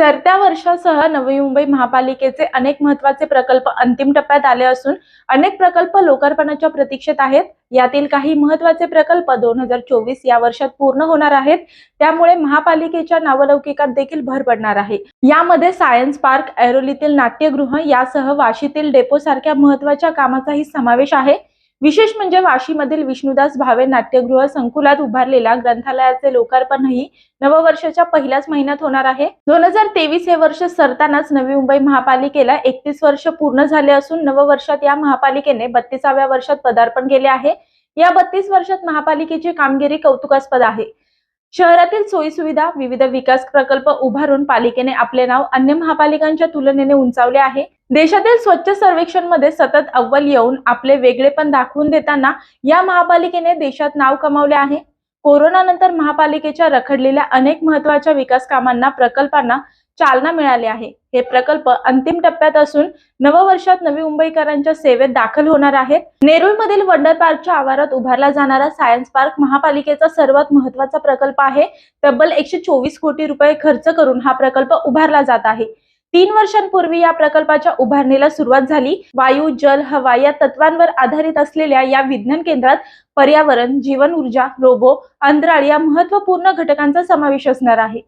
सरत्या वर्षासह नवी मुंबई महापालिकेचे अनेक महत्त्वाचे प्रकल्प अंतिम टप्प्यात आले असून अनेक प्रकल्प लोकार्पणाच्या प्रतीक्षेत आहेत. यातील काही महत्त्वाचे प्रकल्प दोन हजार चोवीस या वर्षात पूर्ण होणार आहेत. त्यामुळे महापालिकेच्या नावलौकिकात देखील भर पडणार आहे. यामध्ये सायन्स पार्क ऐरोलीतील नाट्यगृह यासह वाशीतील डेपो सारख्या महत्त्वाच्या कामाचाही समावेश आहे. विशेष म्हणजे वाशीमधील विष्णुदास भावे नाट्यगृह संकुलात उभारलेल्या ग्रंथालयाचे लोकार्पणही नववर्षाच्या पहिल्याच महिन्यात होणार आहे. दोन हजार तेवीस हे वर्ष सरतानाच नवी मुंबई महापालिकेला एकतीस वर्ष पूर्ण झाले असून नववर्षात या महापालिकेने बत्तीसाव्या वर्षात पदार्पण केले आहे. या बत्तीस वर्षात महापालिकेची कामगिरी कौतुकास्पद आहे. शहरातील सोयीसुविधा विविध विकास प्रकल्प उभारून पालिकेने आपले नाव अन्य महापालिकांच्या तुलनेने उंचावले आहे. देशातील स्वच्छ सर्वेक्षणमध्ये सतत अव्वल येऊन आपले वेगळेपण दाखवून देताना या महापालिकेने देशात नाव कमावले आहे. कोरोना नंतर महापालिकेच्या रखडलेल्या अनेक महत्त्वाच्या विकास कामांना प्रकल्पांना चालना मिळाली आहे. हे प्रकल्प अंतिम टप्प्यात असून नववर्षात नवी मुंबईकरांच्या सेवेत दाखल होणार आहेत. नेरूळमधील वंडर पार्कच्या आवारात उभारला जाणारा सायन्स पार्क महापालिकेचा सर्वात महत्त्वाचा प्रकल्प आहे. तब्बल एकशे चोवीस कोटी रुपये खर्च करून हा प्रकल्प उभारला जात आहे. तीन वर्षांपूर्वी या प्रकल्पाच्या उभारणीला सुरुवात झाली. वायू जल हवा या तत्वांवर आधारित असलेल्या या विज्ञान केंद्रात पर्यावरण जीवन ऊर्जा रोबो अंतराळ या महत्त्वपूर्ण घटकांचा समावेश असणार आहे.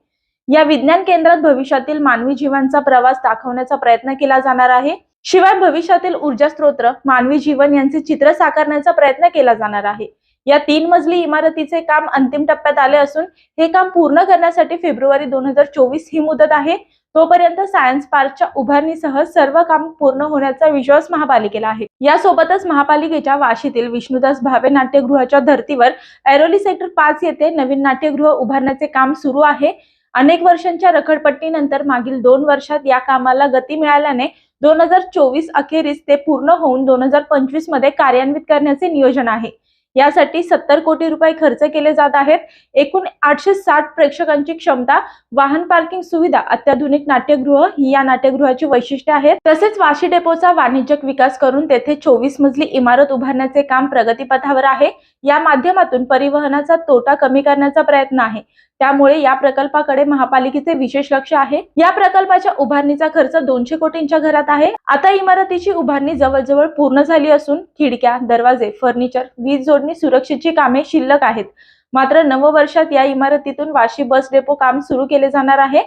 या विज्ञान केंद्रात भविष्यातील मानवी जीवांचा प्रवास दाखवण्याचा प्रयत्न केला जाणार आहे. शिवाय भविष्यातील ऊर्जा स्त्रोत मानवी जीवन यांचे चित्र साकारण्याचा प्रयत्न केला जाणार आहे. या तीन मजली इमारतीचे काम अंतिम टप्प्यात आले असून हे काम पूर्ण करण्यासाठी फेब्रुवारी दोन हजार चोवीस ही मुदत आहे. तोपर्यंत सायन्स पार्कच्या उभारणीसह सर्व काम पूर्ण होण्याचा विश्वास महापालिकेला आहे. यासोबतच महापालिकेच्या वाशीतील विष्णुदास भावे नाट्यगृहाच्या धर्तीवर ऐरोली सेक्टर पाच येथे नवीन नाट्यगृह उभारण्याचे काम सुरू आहे. अनेक वर्षांच्या रखडपट्टीनंतर मागील दोन वर्षात या कामाला गती मिळाल्याने दोन हजार चोवीस अखेरीस ते पूर्ण होऊन दोन हजार पंचवीसमध्ये कार्यान्वित करण्याचे नियोजन आहे. यासाठी सत्तर कोटी रुपये खर्च केले जात आहेत. एकूण आठशे साठ प्रेक्षकांची क्षमता वाहन पार्किंग सुविधा अत्याधुनिक नाट्यगृह ही या नाट्यगृहाची वैशिष्ट्ये आहेत. तसेच वाशी डेपोचा वाणिज्यिक विकास करून तेथे चोवीस मजली इमारत उभारण्याचे काम प्रगतीपथावर आहे. या माध्यमातून परिवहनाचा तोटा कमी करण्याचा प्रयत्न आहे. त्यामुळे या प्रकल्पाकडे महापालिकेचे विशेष लक्ष आहे. या प्रकल्पाच्या उभारणीचा खर्च दोनशे कोटींच्या घरात आहे. आता इमारतीची उभारणी जवळजवळ पूर्ण झाली असून खिडक्या दरवाजे फर्निचर वीज जोडणी सुरक्षेची कामे शिल्लक आहेत. मात्र नववर्षात या इमारतीतून वाशी बस डेपो काम सुरू केले जाणार आहे.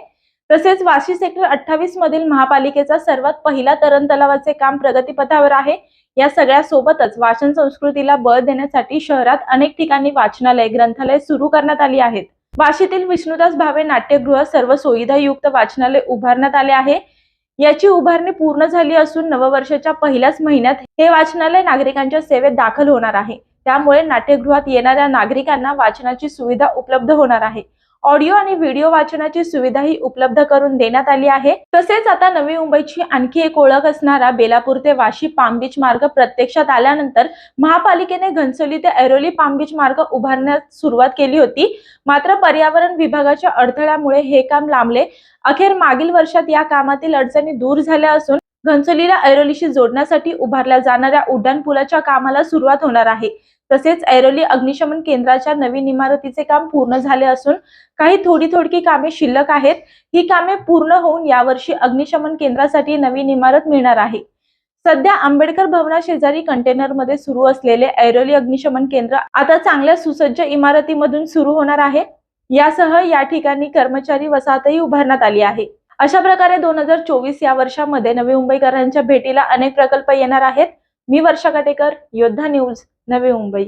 तसेच वाशी सेक्टर अठ्ठावीस मधील महापालिकेचा सर्वात पहिला तरण तलावाचे काम प्रगतीपथावर आहे. या सगळ्या सोबतच वाचन संस्कृतीला बळ देण्यासाठी शहरात अनेक ठिकाणी वाचनालय ग्रंथालय सुरू करण्यात आली आहेत. वाशीतील विष्णुदास भावे नाट्यगृह सर्व सुविधायुक्त वाचनालय उभारण्यात आले आहे. याची उभारणी पूर्ण झाली असून नववर्षाच्या पहिल्याच महिन्यात हे वाचनालय नागरिकांच्या सेवेत दाखल होणार आहे. त्यामुळे नाट्यगृहात येणाऱ्या नागरिकांना वाचनाची सुविधा उपलब्ध होणार आहे. ऑडिओ आणि व्हिडिओ वाचनाची सुविधाही उपलब्ध करून देण्यात आली आहे. तसेच आता नवी मुंबईची आणखी एक ओळख असणारा बेलापूर ते वाशी पाम बीच मार्ग प्रत्यक्षात आल्यानंतर महापालिकेने घनसोली ते ऐरोली पाम बीच मार्ग उभारण्यास सुरुवात केली होती. मात्र पर्यावरण विभागाच्या अडथळ्यामुळे हे काम लांबले. अखेर मागील वर्षात या कामातील अडचणी दूर झाल्या असून घनसोलीला ऐरोलीशी जोडण्यासाठी उभारल्या जाणाऱ्या उड्डाण पुलाच्या कामाला सुरुवात होणार आहे. तसेच ऐरोली अग्निशमन केंद्राच्या नवीन इमारतीचे काम पूर्ण झाले असून काही थोडी थोडकी कामे शिल्लक आहेत. ही कामे पूर्ण होऊन यावर्षी अग्निशमन केंद्रासाठी नवीन इमारत मिळणार आहे. सध्या आंबेडकर भवना शेजारी कंटेनरमध्ये सुरू असलेले ऐरोली अग्निशमन केंद्र आता चांगल्या सुसज्ज इमारतीमधून सुरू होणार आहे. यासह या ठिकाणी कर्मचारी वसाहतही उभारण्यात आली आहे. अशा प्रकारे दोन हजार चोवीस या वर्षामध्ये नवी मुंबईकरांच्या भेटीला अनेक प्रकल्प येणार आहेत. मी वर्षा काटेकर योद्धा न्यूज नवी मुंबई.